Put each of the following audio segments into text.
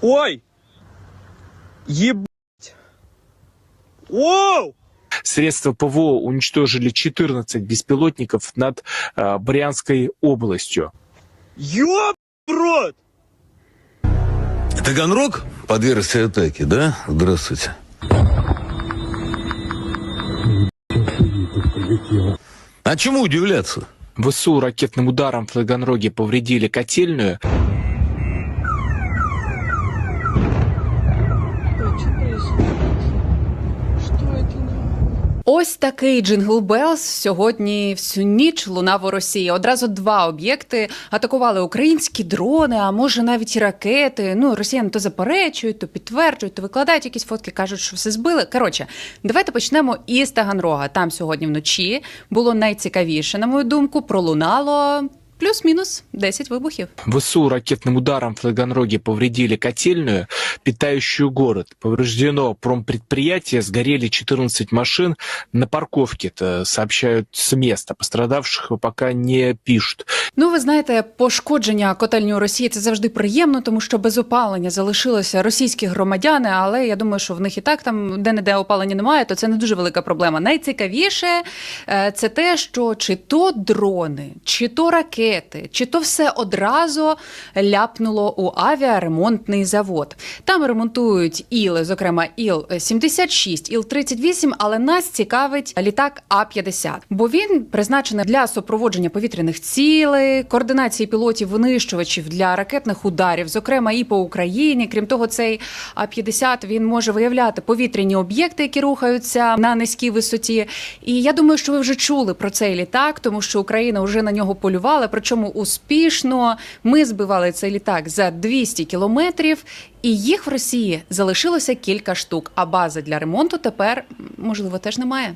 Ой! Ебать! Оу! Средства ПВО уничтожили 14 беспилотников над э, Брянской областью. Ёб рот! Таганрог подвергся атаке, да? Здравствуйте. А чему удивляться? ВСУ ракетным ударом в Таганроге повредили котельную. Ось такий Джингл Белс сьогодні всю ніч лунав у Росії. Одразу два об'єкти атакували українські дрони, а може навіть і ракети. Ну, росіяни то заперечують, то підтверджують, то викладають якісь фотки, кажуть, що все збили. Коротше, давайте почнемо із Таганрога. Там сьогодні вночі було найцікавіше, на мою думку, пролунало плюс-мінус 10 вибухів. ВСУ ракетным ударом в Таганроге повредили котельную, питающую город. Повреждено промпредприятие, сгорели 14 машин на парковке, это сообщают с места. Пострадавших пока не пишут. Ну, ви знаєте, пошкодження котельні у Росії це завжди приємно, тому що без опалення залишилися російські громадяни, але я думаю, що в них і так там де-не-де опалення немає, то це не дуже велика проблема. Найцікавіше е, це те, що чи то дрони, чи то ракети, чи то все одразу ляпнуло у авіаремонтний завод. Там ремонтують іли, зокрема Іл-76, Іл-38, але нас цікавить літак А-50, бо він призначений для супроводження повітряних цілей, координації пілотів винищувачів для ракетних ударів, зокрема і по Україні. Крім того, цей А-50 він може виявляти повітряні об'єкти, які рухаються на низькій висоті. І я думаю, що ви вже чули про цей літак, тому що Україна вже на нього полювала, причому успішно. Ми збивали цей літак за 200 кілометрів, і їх в Росії залишилося кілька штук. А бази для ремонту тепер можливо теж немає.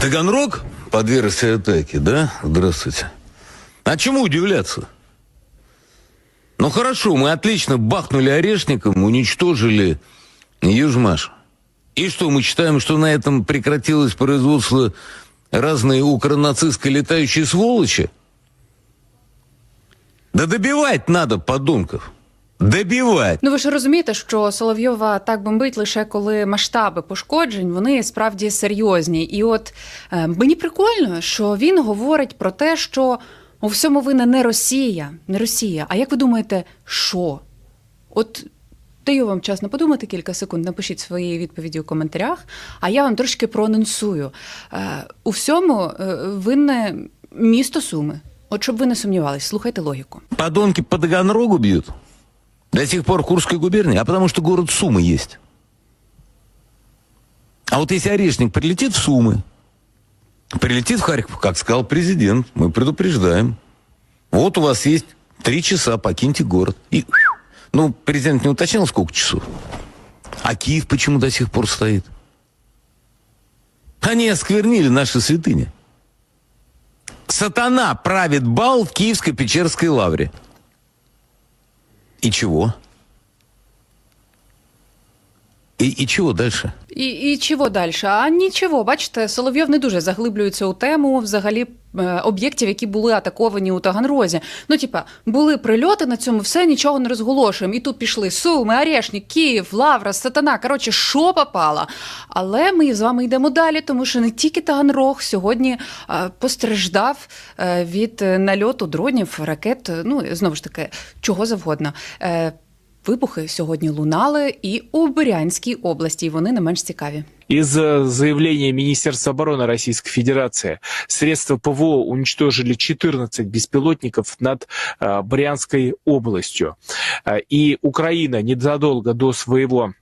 Таганрог подвергся атаке, да? Здравствуйте. А чему удивляться? Ну хорошо, мы отлично бахнули орешником, уничтожили Южмаш. И что, мы считаем, что на этом прекратилось производство разные укронацистской летающие сволочи? Да добивать надо, подонков. Добивать. Ну ви ж розумієте, що Соловйова так бомбить лише коли масштаби пошкоджень вони справді серйозні. І от е, мені прикольно, що він говорить про те, що у всьому винна не Росія, не Росія. А як ви думаєте, що? От даю вам час на подумати кілька секунд, напишіть свої відповіді у коментарях, а я вам трошки проанонсую. Е, у всьому е, винне місто Суми. От щоб ви не сумнівались, слухайте логіку. Подонки по Таганрогу бьют. До сих пор Курской губернии. А потому что город Сумы есть. А вот если Орешник прилетит в Сумы, прилетит в Харьков, как сказал президент, мы предупреждаем. Вот у вас есть три часа, покиньте город. И, ну, президент не уточнил, сколько часов. А Киев почему до сих пор стоит? Они осквернили наши святыни. Сатана правит бал в Киевско-Печерской лавре. И чего? И, и чего дальше? І, і чого далі? А нічого, бачите, Соловйов не дуже заглиблюється у тему взагалі об'єктів, які були атаковані у Таганрозі. Ну, типа, були прильоти на цьому, все нічого не розголошуємо. І тут пішли Суми, Орешник, Київ, Лавра, Сатана. Коротше, що попало. Але ми з вами йдемо далі, тому що не тільки Таганрог сьогодні е, постраждав е, від е, нальоту дронів, ракет, е, ну знову ж таки, чого завгодно. Е, Вибухи сьогодні лунали і у Брянській області. і Вони не менш цікаві. Из э, заявления Министерства обороны Российской Федерации средства ПВО уничтожили 14 беспилотников над э, Брянской областью. Э, И Украина незадолго до своего э,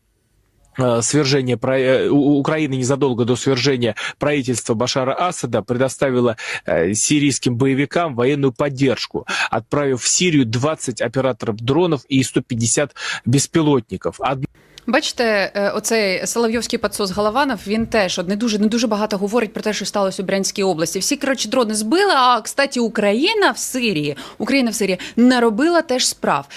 свержения про- э, у- Украины незадолго до свержения правительства Башара Асада предоставила э, сирийским боевикам военную поддержку, отправив в Сирию 20 операторов дронов и 150 беспилотников. Од- Бачите, е, оцей Соловйовський підсос Голованов, він теж от не дуже не дуже багато говорить про те, що сталося у Брянській області. Всі коротше дрони збили. А кстати, Україна в Сирії, Україна в Сирії наробила теж справ.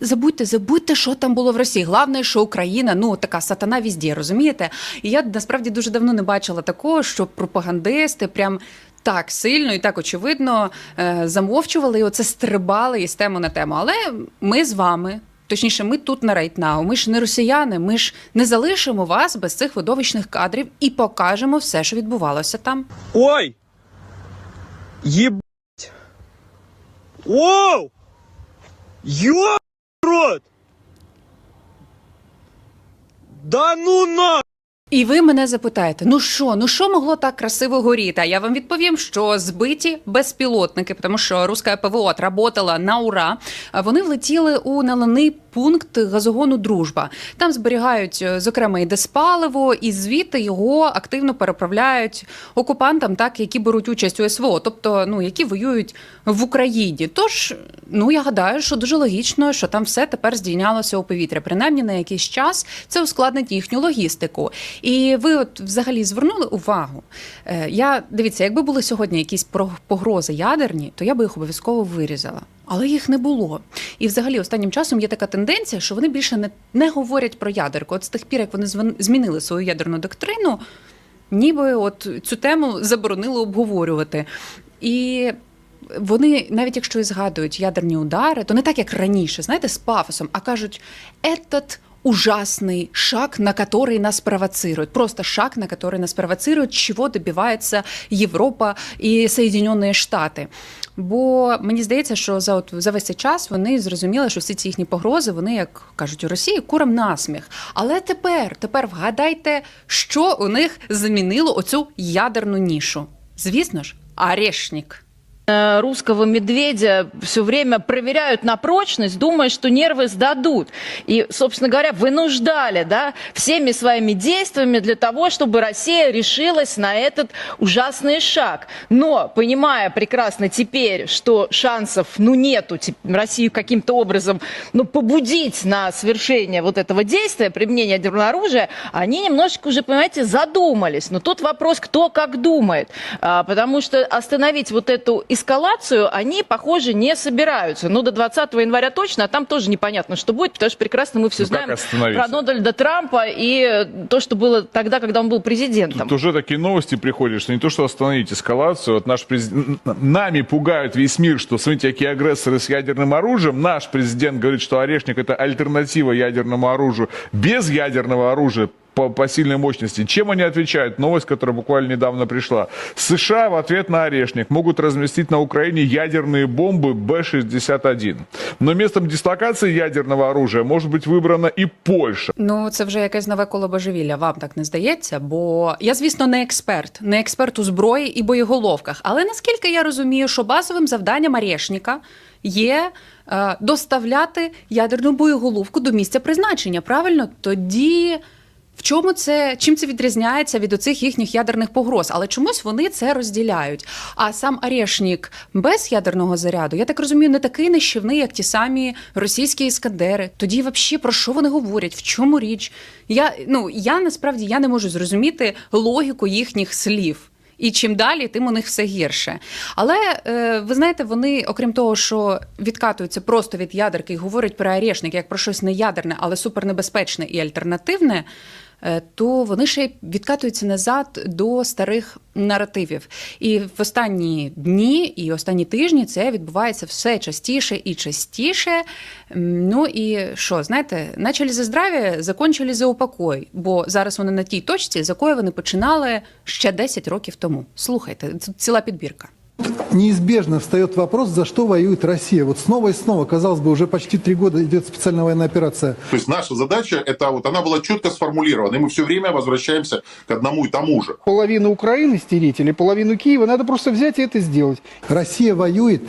Забудьте, забудьте, що там було в Росії. Головне, що Україна, ну така сатана візді, розумієте? І я насправді дуже давно не бачила такого, що пропагандисти прям. Так сильно і так очевидно е, замовчували і оце стрибали із тему на тему. Але ми з вами точніше, ми тут на Райтнау. Ми ж не росіяни. Ми ж не залишимо вас без цих видовищних кадрів і покажемо все, що відбувалося там. Ой! Ебать! Оу! Ёб рот! Да ну на! І ви мене запитаєте: ну що, ну що могло так красиво горіти? А я вам відповім, що збиті безпілотники, тому що руська ПВО отработала на ура. Вони влетіли у налений пункт газогону Дружба. Там зберігають, е, зокрема, і диспаливо, і звідти його активно переправляють окупантам, так які беруть участь у СВО, тобто ну які воюють в Україні. Тож, ну я гадаю, що дуже логічно, що там все тепер здійнялося у повітря. Принаймні на якийсь час це ускладнить їхню логістику. І ви, от взагалі, звернули увагу. Е, Я дивіться, якби були сьогодні якісь погрози ядерні, то я би їх обов'язково вирізала. Але їх не було. І взагалі останнім часом є така тенденція, що вони більше не, не говорять про ядерку. От з тих пір, як вони змінили свою ядерну доктрину, ніби от цю тему заборонили обговорювати. І вони, навіть якщо і згадують ядерні удари, то не так, як раніше, знаєте, з пафосом, а кажуть, этот ужасный шаг, на который нас провоцируют. Просто шаг, на который нас провоцируют, чого добивається Європа і Соєдинені Штати. Бо мені здається, що за от за весь цей час вони зрозуміли, що всі ці їхні погрози, вони, як кажуть у Росії, курам насміх. Але тепер, тепер вгадайте, що у них замінило оцю ядерну нішу. Звісно ж, орешник. Э, русского медведя все время проверяют на прочность, думая, что нервы сдадут. И, собственно говоря, вынуждали да, всеми своими действиями для того, чтобы Россия решилась на этот ужасный шаг. Но, понимая прекрасно теперь, что шансов ну, нету Россию каким-то образом ну, побудить на совершение вот этого действия, применения ядерного оружия, они немножечко уже, понимаете, задумались. Но тут вопрос, кто как думает. А, потому что остановить вот эту эскалацию они, похоже, не собираются. Ну, до 20 января точно, а там тоже непонятно, что будет, потому что прекрасно мы все Ну, знаем про Дональда Трампа и э, то, что было тогда, когда он был президентом. Тут уже такие новости приходят, что не то, что остановить эскалацию, вот наш президент, нами пугают весь мир, что смотрите, какие агрессоры с ядерным оружием. Наш президент говорит, что Орешник это альтернатива ядерному оружию. Без ядерного оружия по, по сильной мощности. Чем они отвечают? Новость, которая буквально недавно пришла. США в ответ на Орешник могут разместить на Украине ядерные бомбы Б-61. Но местом дислокации ядерного оружия может быть выбрана и Польша. Ну, це вже якесь нове коло божевілля. Вам так не здається? Бо я, звісно, не експерт, не експерт у зброї і боєголовках. Але наскільки я розумію, що базовим завданням Арешника є е, доставляти ядерну боєголовку до місця призначення. Правильно? Тоді. В чому це чим це відрізняється від оцих їхніх ядерних погроз? Але чомусь вони це розділяють. А сам Арешнік без ядерного заряду, я так розумію, не такий нищівний, як ті самі російські іскандери. Тоді, взагалі, про що вони говорять? В чому річ? Я ну я насправді я не можу зрозуміти логіку їхніх слів. І чим далі, тим у них все гірше. Але е, ви знаєте, вони, окрім того, що відкатуються просто від ядерки і говорять про орешник як про щось не ядерне, але супернебезпечне і альтернативне. Е, То вони ще відкатуються назад до старих наративів. І в останні дні і останні тижні це відбувається все частіше і частіше. Ну і що, знаєте, начали за здрав'я, закончили за упокой. Бо зараз вони на тій точці, з якої вони починали ще 10 років тому. Слухайте, тут ціла підбірка. Неизбежно встает вопрос, за что воюет Россия. Вот снова и снова, казалось бы, уже почти три года идет специальная военная операция. То есть наша задача, это вот она была четко сформулирована, и мы все время возвращаемся к одному и тому же. половину Украины стереть или половину Киева, надо просто взять и это сделать. Россия воюет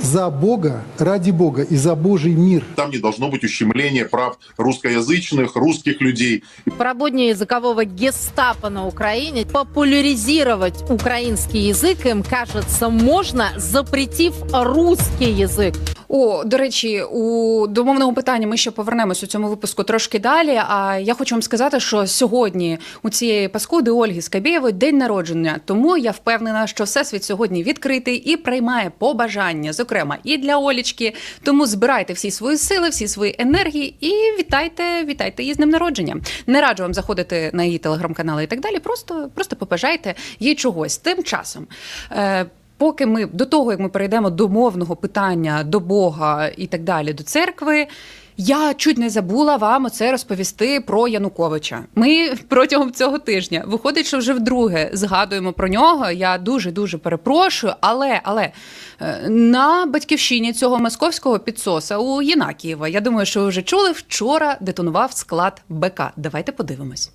за Бога, ради Бога и за Божий мир. Там не должно быть ущемления прав русскоязычных, русских людей. Пробудня языкового гестапо на Украине. Популяризировать украинский язык им, кажется, можно, запретив русский язык. О, до речі, у домовному питанні ми ще повернемось у цьому випуску трошки далі. А я хочу вам сказати, що сьогодні у цієї паскуди Ольги Скабєєвої день народження. Тому я впевнена, що всесвіт сьогодні відкритий і приймає побажання, зокрема і для Олічки. Тому збирайте всі свої сили, всі свої енергії і вітайте, вітайте її з днем народження. Не раджу вам заходити на її телеграм-канали і так далі. Просто, просто побажайте їй чогось. Тим часом. Е, Поки ми до того, як ми перейдемо до мовного питання, до Бога і так далі, до церкви, Я чуть не забула вам оце розповісти про Януковича. Ми протягом цього тижня виходить, що вже вдруге згадуємо про нього. Я дуже дуже перепрошую, але але е, на батьківщині цього московського підсоса у Єнакієва, я думаю, що ви вже чули, вчора детонував склад БК. Давайте подивимось.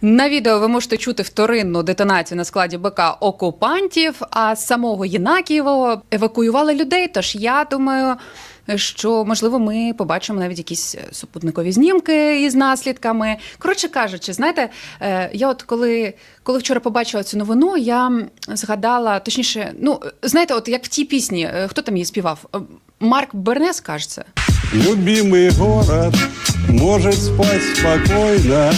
На відео ви можете чути вторинну детонацію на складі БК окупантів, а з самого Єнакієвого евакуювали людей. Тож я думаю, що можливо ми побачимо навіть якісь супутникові знімки із наслідками. Коротше кажучи, знаєте, е, я от коли, коли вчора побачила цю новину, я згадала, точніше, ну знаєте, от як в тій пісні, е, хто там її співав? Е, Марк Бернес, кажеться. Любимый город может спать спокойно.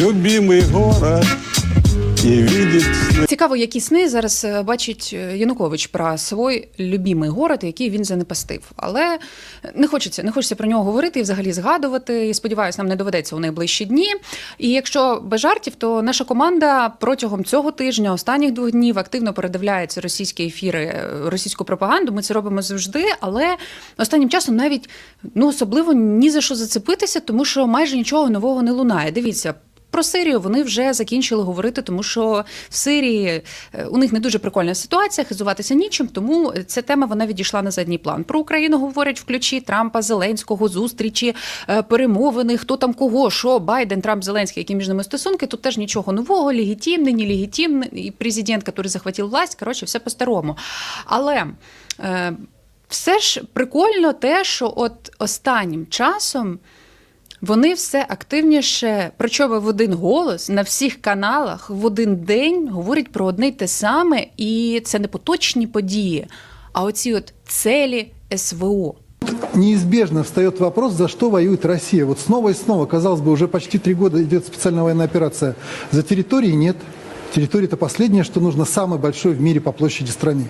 Любимый город. Цікаво, які сни зараз е, бачить е, Янукович про свій любимий город, який він занепастив. Але не хочеться, не хочеться про нього говорити і взагалі згадувати. І сподіваюся, нам не доведеться у найближчі дні. І якщо без жартів, то наша команда протягом цього тижня, останніх двох днів, активно передивляється російські ефіри, е, російську пропаганду. Ми це робимо завжди, але останнім часом навіть ну особливо ні за що зацепитися, тому що майже нічого нового не лунає. Дивіться. Про Сирію вони вже закінчили говорити, тому що в Сирії е, у них не дуже прикольна ситуація, хизуватися нічим, тому ця тема вона відійшла на задній план. Про Україну говорять в ключі Трампа, Зеленського, зустрічі, е, перемовини, хто там кого, що Байден, Трамп, Зеленський, які між ними стосунки. Тут теж нічого нового, легітимний, нелегітимний, і президент, який захватив власть. Коротше, все по-старому. Але е, все ж прикольно те, що от останнім часом. Вони все активніше, причому в один голос на всіх каналах в один день говорять про одне й те саме, і це не поточні події, а оці от целі СВО. Неизбежно встает вопрос, за что воюет Россия. Вот снова и снова, казалось бы, уже почти три года идет специальная военная операция. За территории нет. Территория – это последнее, что нужно самой большой в мире по площади стране.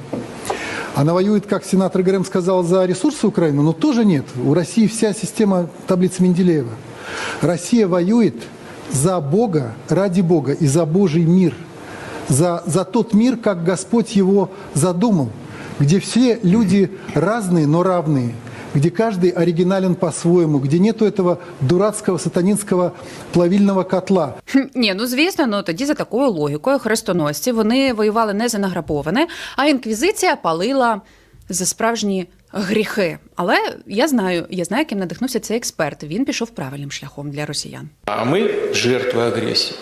Она воюет, как сенатор Грэм сказал, за ресурсы Украины, но тоже нет. У России вся система таблицы Менделеева. Россия воюет за Бога, ради Бога и за Божий мир. За, за тот мир, как Господь его задумал, где все люди разные, но равные, где каждый оригинален по-своему, где нету этого дурацкого сатанинского плавильного котла. Хм, Ні, ну звісно, ну тоді за такою логікою хрестоносці вони воювали не за награбоване, а інквізиція палила за справжні гріхи. Але я знаю, я знаю, ким надихнувся цей експерт. Він пішов правильним шляхом для росіян. А мы жертвы агрессии.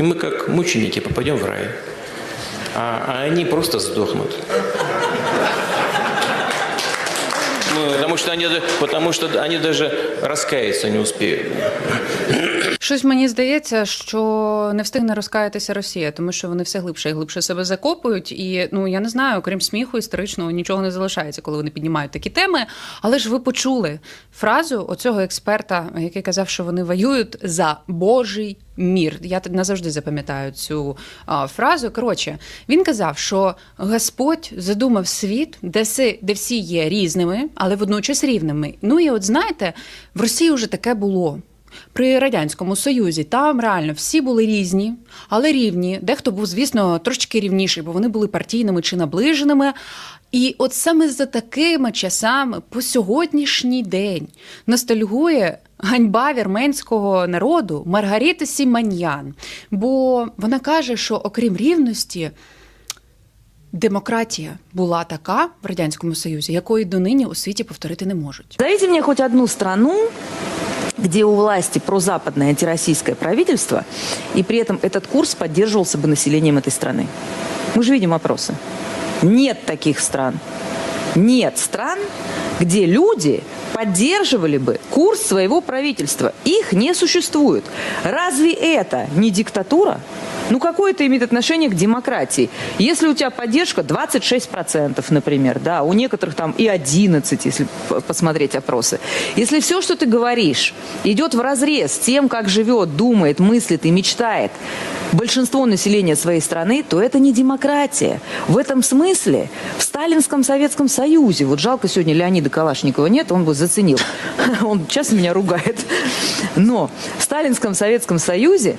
И мы как мученики попадем в рай. А, а они просто сдохнут. Потому что, они, потому что они даже раскаяться не успеют. Щось мені здається, що не встигне розкаятися Росія, тому що вони все глибше і глибше себе закопують. І ну я не знаю, крім сміху історичного, нічого не залишається, коли вони піднімають такі теми. Але ж ви почули фразу оцього експерта, який казав, що вони воюють за Божий мір. Я назавжди запам'ятаю цю а, фразу. Коротше, він казав, що Господь задумав світ, де, си, де всі є різними, але водночас рівними. Ну і от знаєте, в Росії вже таке було. При радянському союзі там реально всі були різні, але рівні. Дехто був, звісно, трошки рівніший, бо вони були партійними чи наближеними. І от саме за такими часами по сьогоднішній день ностальгує ганьба вірменського народу Маргарита Сіманьян. Бо вона каже, що окрім рівності. Демократія була така в радянському союзі, якої донині у світі повторити не можуть. Назовите мне хоть одну страну, где у власти прозападное антироссийское правительство, и при этом этот курс поддерживался бы населением этой страны. Мы же видим опросы. Нет таких стран. Нет стран, где люди поддерживали бы курс своего правительства. Их не существует. Разве это не диктатура? Ну, какое это имеет отношение к демократии? Если у тебя поддержка 26%, например, да, у некоторых там и 11%, если посмотреть опросы. Если все, что ты говоришь, идет в разрез с тем, как живет, думает, мыслит и мечтает большинство населения своей страны, то это не демократия. В этом смысле в Сталинском Советском Союзе, вот жалко сегодня Леонида Калашникова нет, он бы заценил. Он часто меня ругает. Но в Сталинском Советском Союзе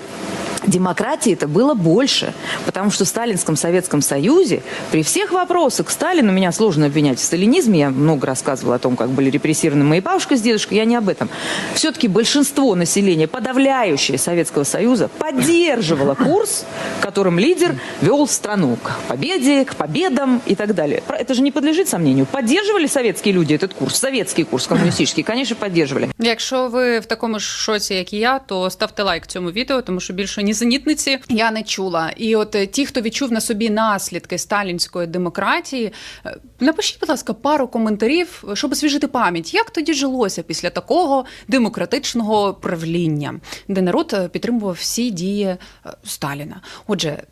Демократии это было больше, потому что в Сталинском Советском Союзе при всех вопросах к Сталину, меня сложно обвинять в сталинизме, я много рассказывала о том, как были репрессированы мои бабушка с дедушкой, я не об этом. Все-таки большинство населения, подавляющее Советского Союза, поддерживало курс, которым лидер вел страну к победе, к победам и так далее. Про- Это же не подлежит сомнению. Поддерживали советские люди этот курс, советский курс коммунистический, конечно, поддерживали. Якщо ви в такому ж шоці, як і я, то ставте лайк цьому відео, тому що більше нісенітниці я не чула. І от е, ті, хто відчув на собі наслідки сталінської демократії, е, напишіть, будь ласка, пару коментарів, щоб освіжити пам'ять, як тоді жилося після такого демократичного правління, де народ е, підтримував всі дії е, Сталіна. Отже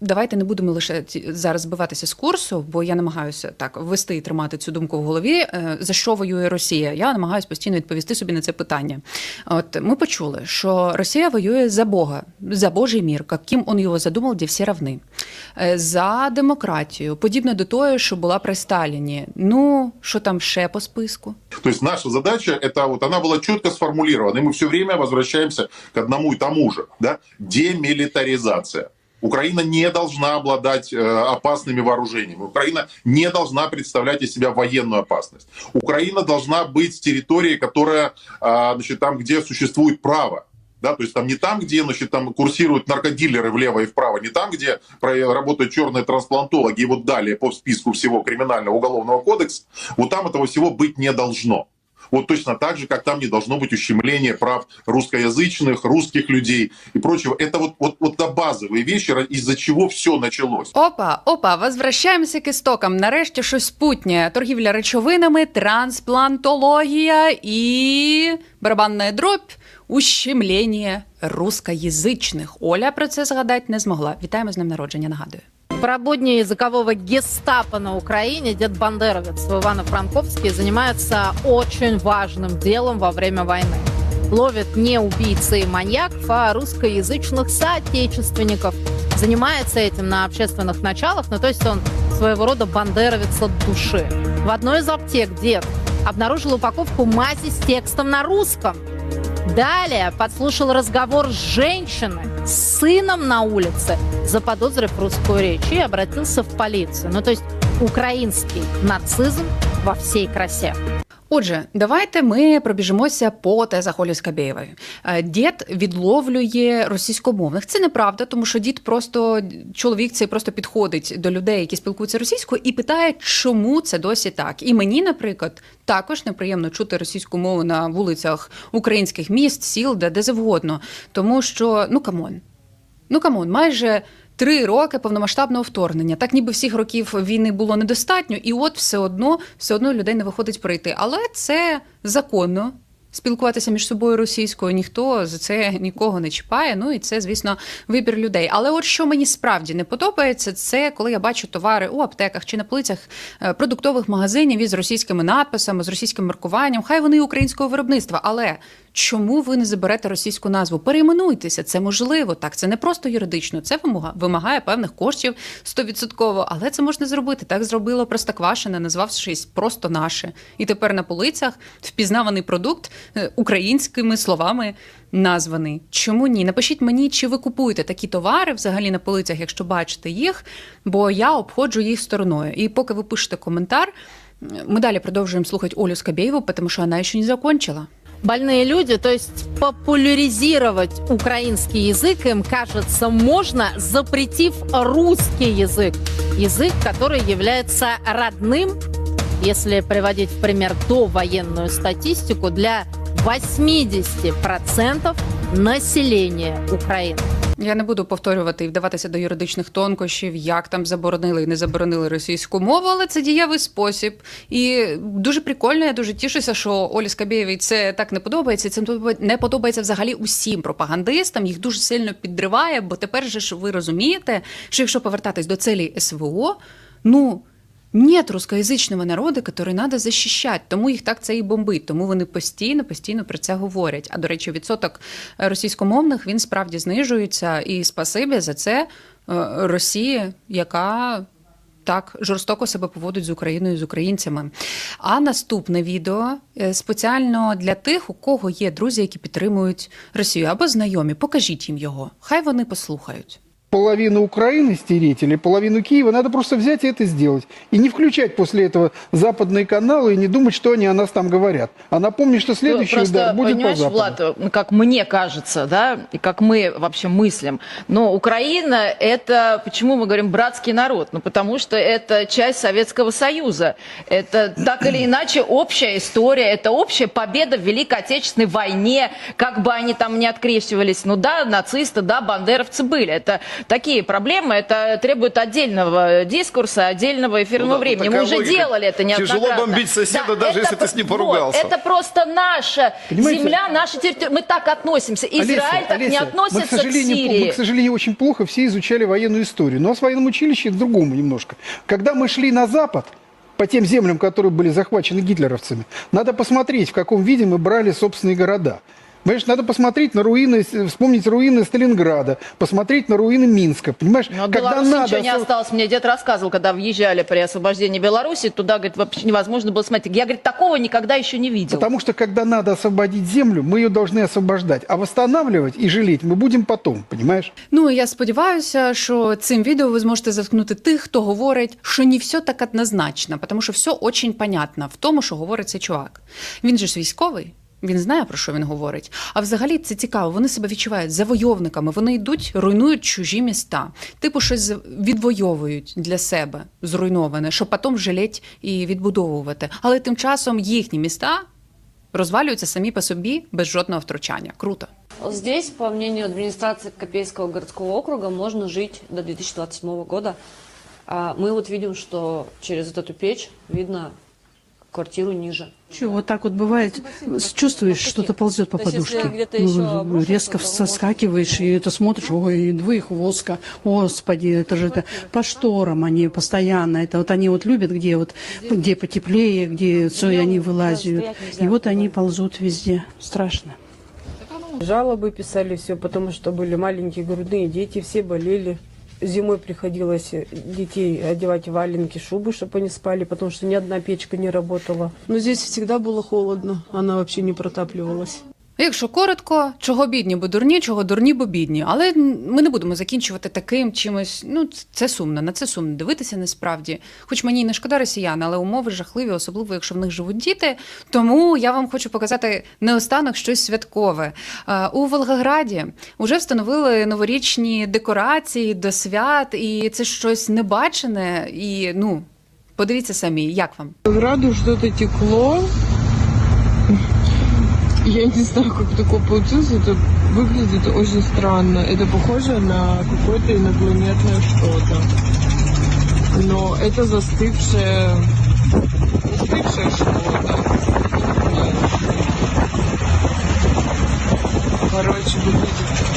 Давайте не будемо лише ті- зараз збиватися з курсу, бо я намагаюся так ввести і тримати цю думку в голові. Е, За що воює Росія? Я намагаюся постійно відповісти собі на це питання. От ми почули, що Росія воює за Бога, за Божий мір, яким он його задумав, де всі равни, Е, за демократію, подібно до тої, що була при Сталіні. Ну що там ще по списку? То есть наша задача, это вот она была четко сформулирована, и мы все время возвращаемся к одному и тому же, да, демилитаризация. Украина не должна обладать э, опасными вооружениями. Украина не должна представлять из себя военную опасность. Украина должна быть территорией, которая, а, значит, там, где существует право. Да, то есть там не там, где значит, там курсируют наркодилеры влево и вправо, не там, где работают черные трансплантологи и вот далее по списку всего криминального уголовного кодекса, вот там этого всего быть не должно. Вот точно так же, как там не должно быть ущемления прав русскоязычных, русских людей и прочего. Это вот, вот, вот это базовые вещи, из-за чего все началось. Опа, опа, возвращаємося к істокам. Нарешті щось путнє. Торгівля речовинами, трансплантологія і барабанна дробь, ущемлення рускоязичних. Оля про це згадати не змогла. Вітаємо з ним народження. Нагадую. Пробудни языкового гестапо на Украине дед Бандеровец в Ивано-Франковске занимается очень важным делом во время войны. Ловит не убийцы и маньяков, а русскоязычных соотечественников. Занимается этим на общественных началах, ну то есть он своего рода бандеровец от души. В одной из аптек дед обнаружил упаковку мази с текстом на русском. Далее подслушал разговор с женщиной с сыном на улице, заподозрив русскую речь, и обратился в полицию. Ну, то есть украинский нацизм во всей красе. Отже, давайте ми пробіжимося по тезах Олі Скабєєвої. Е, Дід відловлює російськомовних. Це неправда, тому що дід просто чоловік цей просто підходить до людей, які спілкуються російською, і питає, чому це досі так. І мені, наприклад, також неприємно чути російську мову на вулицях українських міст, сіл, де, де завгодно. Тому що ну камон. Ну камон, майже три роки повномасштабного вторгнення. Так ніби всіх років війни було недостатньо, і от все одно, все одно людей не виходить пройти. Але це законно. Спілкуватися між собою російською ніхто за це нікого не чіпає. Ну і це, звісно, вибір людей. Але от що мені справді не подобається, це коли я бачу товари у аптеках чи на полицях е, продуктових магазинів із російськими надписами, з російським маркуванням. Хай вони українського виробництва, але Чому ви не заберете російську назву? Перейменуйтеся, це можливо. Так, це не просто юридично, це вимога- вимагає певних коштів 100%, але це можна зробити. Так зробило Простоквашине, назвавшись просто наше. І тепер на полицях впізнаваний продукт українськими словами названий. Чому ні? Напишіть мені, чи ви купуєте такі товари взагалі на полицях, якщо бачите їх, бо я обходжу їх стороною. І поки ви пишете коментар, ми далі продовжуємо слухати Олю Скабєєву, тому що вона ще не закончила. Больные люди, то есть популяризировать украинский язык им кажется можно, запретив русский язык. Язык, который является родным, если приводить в пример довоенную статистику, для 80% населения Украины. Я не буду повторювати і вдаватися до юридичних тонкощів, як там заборонили і не заборонили російську мову, але це дієвий спосіб. І дуже прикольно, я дуже тішуся, що Олі Скабєєвій це так не подобається. Це не подобається взагалі усім пропагандистам. Їх дуже сильно підриває, бо тепер же ж ви розумієте, що якщо повертатись до целі СВО, ну. Нет русскоязичного народу, який треба захищати, тому їх так це і бомбить. Тому вони постійно, постійно про це говорять. А до речі, відсоток е, російськомовних він справді знижується. І спасибі за це е, Росії, яка так жорстоко себе поводить з Україною з українцями. А наступне відео е, спеціально для тих, у кого є друзі, які підтримують Росію або знайомі. Покажіть їм його. Хай вони послухають. Половину Украины стереть или половину Киева, надо просто взять и это сделать. И не включать после этого западные каналы и не думать, что они о нас там говорят. А напомни, что следующий Просто, удар будет по понимаешь, Западу. Влад, ну, как мне кажется, да, и как мы вообще мыслим, но Украина – это, почему мы говорим братский народ? Ну, потому что это часть Советского Союза. Это так или иначе общая история, это общая победа в Великой Отечественной войне, как бы они там ни открещивались. Ну да, нацисты, да, бандеровцы были. Это такие проблемы, это требует отдельного дискурса, отдельного эфирного Ну да, времени. Мы уже логика. делали это неоднократно. Тяжело бомбить соседа, даже если ты с ним вот, поругался. это просто наша Понимаете? земля, наша территория. Мы так относимся. Израиль Олеся, так не Олеся, относится мы, к сожалению, к Сирии. Мы, к сожалению, очень плохо все изучали военную историю. Но у нас в военном училище другому немножко. Когда мы шли на Запад, по тем землям, которые были захвачены гитлеровцами, надо посмотреть, в каком виде мы брали собственные города. Понимаешь, надо посмотреть на руины, вспомнить руины Сталинграда, посмотреть на руины Минска. Понимаешь, Но в когда Беларуси надо... ничего не осо- осталось. Мне дед рассказывал, когда въезжали при освобождении Беларуси, туда, говорит, вообще невозможно было смотреть. Я, говорит, такого никогда еще не видел. Потому что, когда надо освободить землю, мы ее должны освобождать. А восстанавливать и жалеть мы будем потом, понимаешь? Ну і я сподіваюся, що цим відео ви зможете заткнути тих, хто говорить, що не все так однозначно, тому що все очень понятно в тому, що говорить цей чувак. Він же ж військовий. Він знає про що він говорить. А взагалі це цікаво. Вони себе відчувають завойовниками. Вони йдуть, руйнують чужі міста. Типу, щось відвоюють для себе зруйноване, щоб потім жалеть і відбудовувати. Але тим часом їхні міста розвалюються самі по собі без жодного втручання. Круто. Здесь, по мнению администрации Копейского городского округа, можно жить до 2027 года. А мы вот видим, что через вот эту печь видно квартиру ниже. Что, вот так вот бывает, чувствуешь, что-то ползет по подушке. Ну, обрушится, резко соскакиваешь, и это смотришь, ой, двоих воска, господи, это же это по шторам они постоянно, это вот они вот любят, где вот, где потеплее, где все, и они вылазят. И вот они ползут везде, страшно. Жалобы писали все, потому что были маленькие грудные дети, все болели. Зимой приходилось детей одевать в валенки, шубы, чтобы они спали, потому что ни одна печка не работала. Но здесь всегда было холодно, она вообще не протапливалась. Якщо коротко, чого бідні, бо дурні, чого дурні, бо бідні. Але ми не будемо закінчувати таким чимось. Ну, це сумно, на це сумно дивитися насправді. Хоч мені й не шкода росіян, але умови жахливі, особливо якщо в них живуть діти. Тому я вам хочу показати наостанок щось святкове. У Волгограді вже встановили новорічні декорації до свят, і це щось небачене. І ну, подивіться самі, як вам. Граду что-то текло. Я не знаю, как такое получилось. Это выглядит очень странно. Это похоже на какое-то инопланетное что-то. Но это застывшее... Застывшее что-то. Короче, выглядит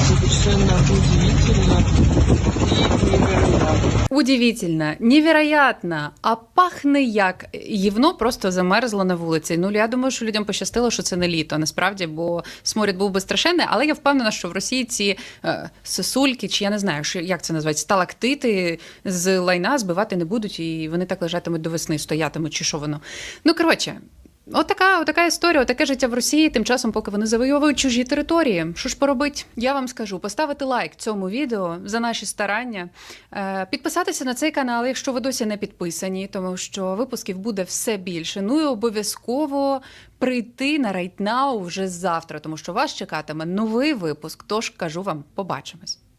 совершенно удивительно. Удивительно, невероятно, а пахне як гівно просто замерзло на вулиці. Ну я думаю, що людям пощастило, що це не літо. Насправді, бо сморід був би страшенний, але я впевнена, що в Росії ці е, сосульки, чи я не знаю, що як це називається, сталактити з лайна збивати не будуть, і вони так лежатимуть до весни, стоятимуть, чи що воно. Ну коротше. Отака, отака історія, отаке життя в Росії, тим часом, поки вони завойовують чужі території. Що ж поробить? Я вам скажу, поставити лайк цьому відео за наші старання, е, підписатися на цей канал, якщо ви досі не підписані, тому що випусків буде все більше. Ну і обов'язково прийти на Right Now вже завтра, тому що вас чекатиме новий випуск. Тож кажу вам, побачимось.